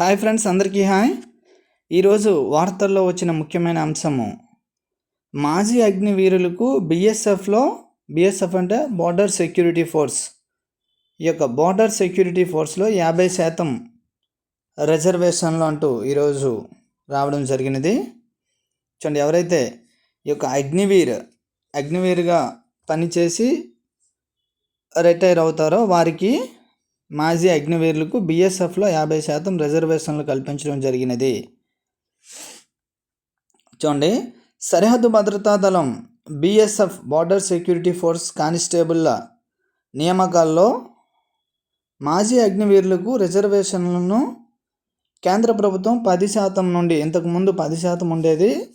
Hi friends అందరికీ hi. ఈరోజు వార్తల్లో వచ్చిన ముఖ్యమైన అంశము మాజీ అగ్నివీరులకు బిఎస్ఎఫ్లో బిఎస్ఎఫ్ అంటే బార్డర్ సెక్యూరిటీ ఫోర్స్ ఈ యొక్క బార్డర్ సెక్యూరిటీ ఫోర్స్లో యాభై శాతం రిజర్వేషన్లు అంటూ ఈరోజు రావడం జరిగినది. చూడండి ఎవరైతే ఈ యొక్క అగ్నివీర్ అగ్నివీర్గా పనిచేసి రిటైర్ అవుతారో వారికి మాజీ అగ్నివీరులకు బీఎస్ఎఫ్లో యాభై శాతం రిజర్వేషన్లు కల్పించడం జరిగినది. చూడండి. సరిహద్దు భద్రతా దళం బీఎస్ఎఫ్ బార్డర్ సెక్యూరిటీ ఫోర్స్ కానిస్టేబుల్ల నియామకాల్లో మాజీ అగ్నివీరులకు రిజర్వేషన్లను కేంద్ర ప్రభుత్వం పది శాతం నుండి ఇంతకుముందు పది శాతం ఉండేది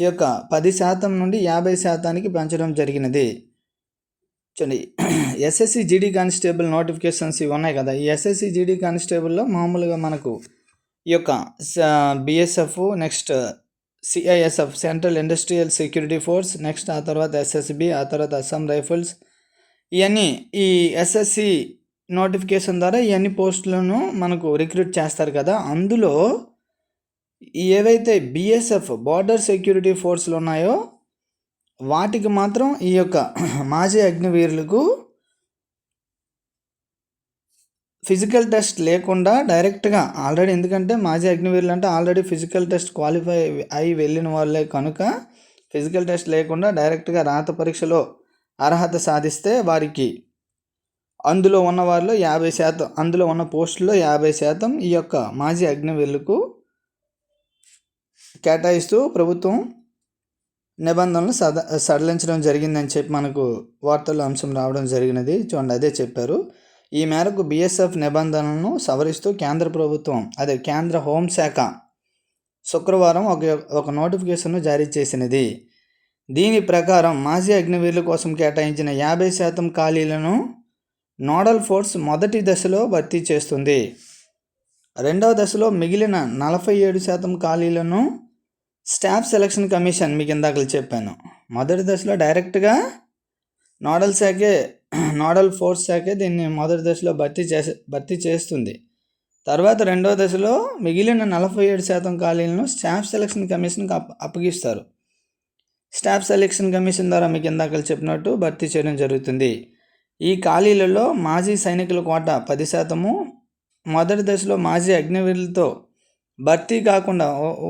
ఈ యొక్క పది శాతం నుండి యాభై శాతానికి పెంచడం జరిగినది. చూడండి ఎస్ఎస్సి జీడీ కానిస్టేబుల్ నోటిఫికేషన్స్ ఇవి ఉన్నాయి కదా. ఈ ఎస్ఎస్సి జీడీ కానిస్టేబుల్లో మామూలుగా మనకు ఈ యొక్క BSF next CISF central industrial security force next ఆ తర్వాత ఎస్ఎస్బి ఆ తర్వాత అస్సాం రైఫిల్స్ ఇవన్నీ ఈ ఎస్ఎస్సి నోటిఫికేషన్ ద్వారా ఇవన్నీ పోస్టులను మనకు రిక్రూట్ చేస్తారు కదా. అందులో ఏవైతే బిఎస్ఎఫ్ బార్డర్ సెక్యూరిటీ ఫోర్స్లు ఉన్నాయో వాటికి మాత్రం ఈ యొక్క మాజీ అగ్నివీరులకు ఫిజికల్ టెస్ట్ లేకుండా డైరెక్ట్గా ఆల్రెడీ ఎందుకంటే మాజీ అగ్నివీరులు అంటే ఆల్రెడీ ఫిజికల్ టెస్ట్ క్వాలిఫై అయి వెళ్ళిన వాళ్ళే కనుక ఫిజికల్ టెస్ట్ లేకుండా డైరెక్ట్గా రాత పరీక్షలో అర్హత సాధిస్తే వారికి అందులో ఉన్న వారిలో యాభై శాతం అందులో ఉన్న పోస్టుల్లో యాభై శాతం ఈ యొక్క మాజీ అగ్నివీరులకు కేటాయిస్తూ ప్రభుత్వం నిబంధనలు సద సడలించడం జరిగిందని చెప్పి మనకు వార్తల్లో అంశం రావడం జరిగినది. చూడండి అదే చెప్పారు. ఈ మేరకు బీఎస్ఎఫ్ నిబంధనలను సవరిస్తూ కేంద్ర ప్రభుత్వం అదే కేంద్ర హోంశాఖ శుక్రవారం ఒక ఒక నోటిఫికేషన్ను జారీ చేసినది. దీని ప్రకారం మాజీ అగ్నివీరుల కోసం కేటాయించిన యాభై శాతం ఖాళీలను నోడల్ ఫోర్స్ మొదటి దశలో భర్తీ చేస్తుంది. రెండవ దశలో మిగిలిన నలభై ఏడు శాతం ఖాళీలను స్టాఫ్ సెలక్షన్ కమిషన్ మీకు ఇందాకలు చెప్పాను. మొదటి దశలో డైరెక్ట్గా నోడల్ శాఖే నోడల్ ఫోర్స్ శాఖే దీన్ని మొదటి దశలో భర్తీ చేసే భర్తీ చేస్తుంది. తర్వాత రెండవ దశలో మిగిలిన నలభై ఏడు శాతం ఖాళీలను స్టాఫ్ సెలక్షన్ కమిషన్కి అప్ అప్పగిస్తారు. స్టాఫ్ సెలక్షన్ కమిషన్ ద్వారా మీకు ఇందాకలు చెప్పినట్టు భర్తీ చేయడం జరుగుతుంది. ఈ ఖాళీలలో మాజీ సైనికుల కోట పది శాతము మొదటి దశలో మాజీ అగ్నివీరులతో భర్తీ కాకుండా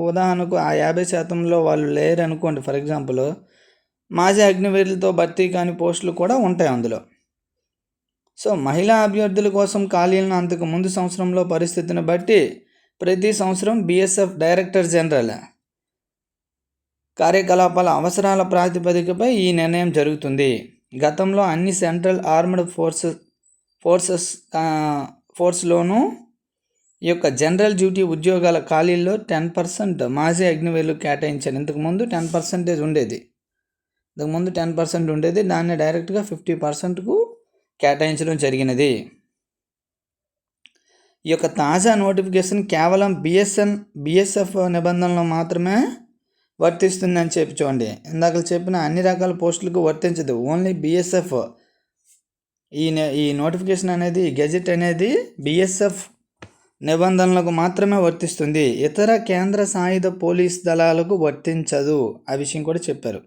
ఉదాహరణకు ఆ యాభై శాతంలో వాళ్ళు లేరు అనుకోండి ఫర్ ఎగ్జాంపుల్ మాజీ అగ్నివీరులతో భర్తీ కాని పోస్టులు కూడా ఉంటాయి అందులో. సో మహిళా అభ్యర్థుల కోసం ఖాళీలను అంతకు ముందు సంవత్సరంలో పరిస్థితిని బట్టి ప్రతి సంవత్సరం బీఎస్ఎఫ్ డైరెక్టర్ జనరల్. కార్యకలాపాల అవసరాల ప్రాతిపదికపై ఈ నిర్ణయం జరుగుతుంది. గతంలో అన్ని సెంట్రల్ ఆర్మ్డ్ ఫోర్సెస్ ఫోర్సెస్ ఫోర్స్లోనూ ఈ యొక్క జనరల్ డ్యూటీ ఉద్యోగాల ఖాళీల్లో టెన్ పర్సెంట్ మాజీ అగ్నివేలు కేటాయించారు. ఇంతకుముందు టెన్ పర్సెంటేజ్ ఉండేది. ఇంతకుముందు టెన్ పర్సెంట్ ఉండేది. దాన్ని డైరెక్ట్గా ఫిఫ్టీ పర్సెంట్కు కేటాయించడం జరిగినది. ఈ యొక్క తాజా నోటిఫికేషన్ కేవలం బిఎస్ఎన్ బిఎస్ఎఫ్ నిబంధనలు మాత్రమే వర్తిస్తుందని చెప్పి చూడండి. ఇందాక చెప్పిన అన్ని రకాల పోస్టులకు వర్తించదు. Only BSF. ఈ ఈ నోటిఫికేషన్ అనేది గెజెట్ అనేది బిఎస్ఎఫ్ నిబంధనలకు మాత్రమే వర్తిస్తుంది. ఇతర కేంద్ర సాయుధ పోలీస్ దళాలకు వర్తించదు. ఆ విషయం కూడా చెప్పారు.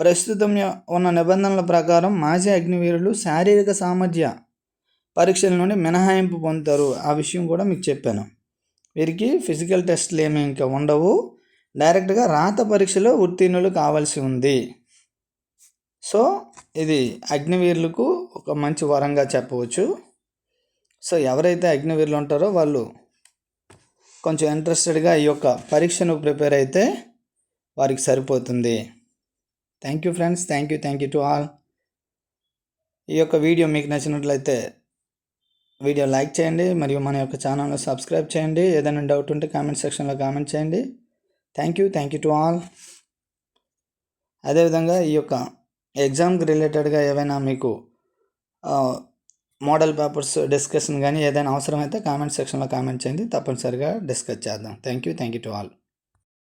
ప్రస్తుతం ఉన్న నిబంధనల ప్రకారం మాజీ అగ్నివీరులు శారీరక సామర్థ్య పరీక్షల నుండి మినహాయింపు పొందుతారు. ఆ విషయం కూడా మీకు చెప్పాను. వీరికి ఫిజికల్ టెస్ట్లు ఏమి ఇంకా ఉండవు. డైరెక్ట్గా రాత పరీక్షలో ఉత్తీర్ణులు కావాల్సి ఉంది. సో ఇది అగ్నివీరులకు ఒక మంచి వరంగా చెప్పవచ్చు. సో ఎవరైతే అగ్నివీరులు ఉంటారో వాళ్ళు కొంచెం ఇంట్రెస్టెడ్గా ఈ యొక్క పరీక్షను ప్రిపేర్ అయితే వారికి సరిపోతుంది. Thank you friends thank you thank you to all ఈ యొక్క వీడియో మీకు నచ్చినట్లయితే వీడియో లైక్ చేయండి మరియు మన యొక్క ఛానల్ను సబ్స్క్రైబ్ చేయండి. ఏదైనా డౌట్ ఉంటే కామెంట్ సెక్షన్లో కామెంట్ చేయండి. Thank you thank you to all అదేవిధంగా ఈ యొక్క ఎగ్జామ్కి రిలేటెడ్గా ఏవైనా మీకు మోడల్ పేపర్స్ డిస్కషన్ కానీ ఏదైనా అవసరమైతే కామెంట్ సెక్షన్లో కామెంట్ చేయండి. తప్పనిసరిగా డిస్కస్ చేద్దాం. Thank you thank you to all